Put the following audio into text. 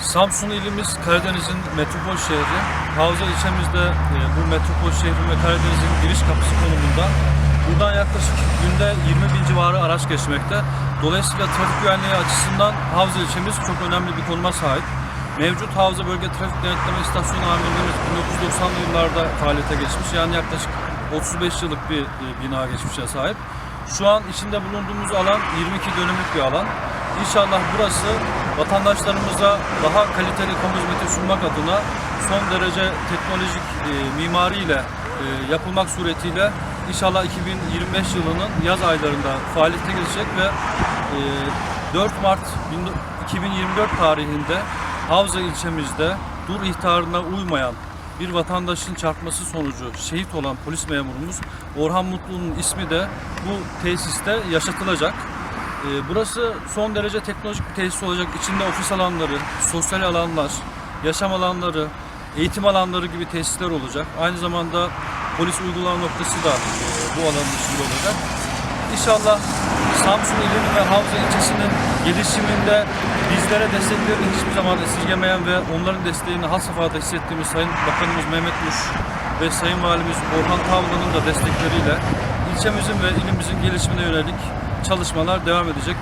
Samsun ilimiz Karadeniz'in metropol şehri. Havza ilçemizde e, bu metropol şehrin ve Karadeniz'in giriş kapısı konumunda. Buradan yaklaşık günde 20 bin civarı araç geçmekte. Dolayısıyla trafik güvenliği açısından Havza ilçemiz çok önemli bir konuma sahip. Mevcut Havza Bölge Trafik Denetleme İstasyonu Amirliğimiz 1990'lı yıllarda faaliyete geçmiş. Yani yaklaşık 35 yıllık bir e, bina geçmişe sahip. Şu an içinde bulunduğumuz alan 22 dönümlük bir alan. İnşallah burası vatandaşlarımıza daha kaliteli hizmeti sunmak adına son derece teknolojik e, mimariyle e, yapılmak suretiyle inşallah 2025 yılının yaz aylarında faaliyete girecek ve e, 4 Mart 2024 tarihinde Havza ilçemizde dur ihtarına uymayan bir vatandaşın çarpması sonucu şehit olan polis memurumuz Orhan Mutlu'nun ismi de bu tesiste yaşatılacak. Ee, Burası son derece teknolojik bir tesis olacak. İçinde ofis alanları, sosyal alanlar, yaşam alanları, eğitim alanları gibi tesisler olacak. Aynı zamanda polis uygulama noktası da e, bu alanın içinde olacak. İnşallah Samsun ilinin ve Havza ilçesinin gelişiminde bizlere desteklerini hiçbir zaman esirgemeyen ve onların desteğini has safhada hissettiğimiz Sayın Bakanımız Mehmet Muş ve Sayın Valimiz Orhan Tavla'nın da destekleriyle ilçemizin ve ilimizin gelişimine yönelik çalışmalar devam edecek.